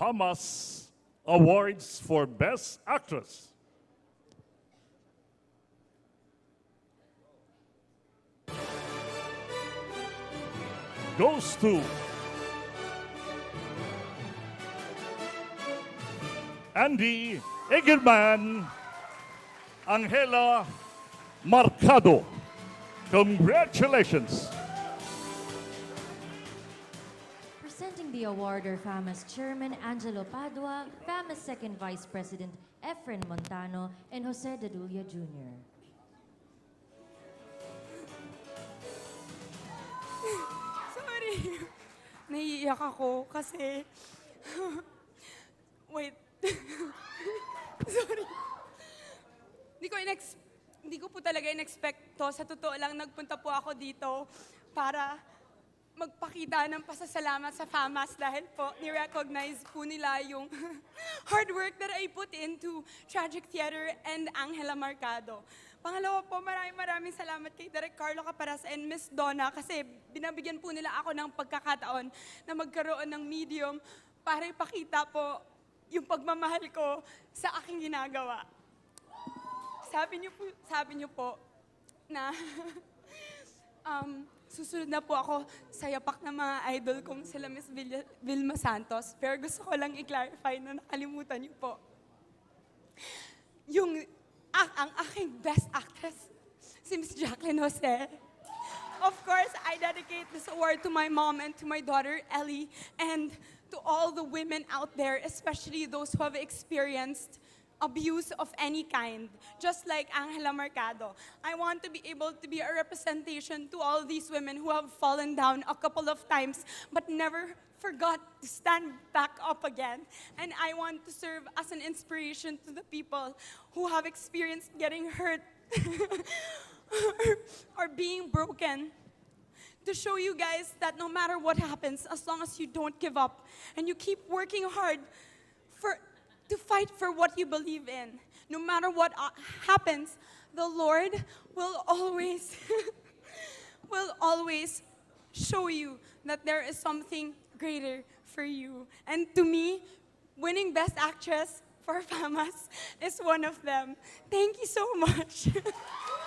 Thomas Awards for Best Actress. Goes to Andy Egelman, Angela Marcado. Congratulations. The award are FAMAS Chairman Angelo Padua, FAMAS Second Vice President Efren Montano, and Jose Dadulia Jr. Sorry. Naiiyak ako kasi... Wait. Sorry. Hindi ko inex... Hindi ko po talaga in-expect to. Sa totoo lang, nagpunta po ako dito para magpakita ng pasasalamat sa FAMAS dahil po ni-recognize po nila yung hard work that I put into Tragic Theater and Angela Marcado. Pangalawa po, maraming maraming salamat kay Direk Carlo Caparas and Miss Donna kasi binabigyan po nila ako ng pagkakataon na magkaroon ng medium para ipakita po yung pagmamahal ko sa aking ginagawa. Sabi niyo po, sabi niyo po na um, susunod na po ako sa yapak ng mga idol kong sila Miss Villa, Vilma Santos. Pero gusto ko lang i-clarify na nakalimutan niyo po. Yung ah, ang aking best actress, si Miss Jacqueline Jose. Of course, I dedicate this award to my mom and to my daughter, Ellie, and to all the women out there, especially those who have experienced abuse of any kind, just like Angela Mercado. I want to be able to be a representation to all these women who have fallen down a couple of times but never forgot to stand back up again. And I want to serve as an inspiration to the people who have experienced getting hurt or being broken to show you guys that no matter what happens, as long as you don't give up and you keep working hard for to fight for what you believe in, no matter what uh, happens, the Lord will always will always show you that there is something greater for you. And to me, winning Best Actress for FAMAS is one of them. Thank you so much.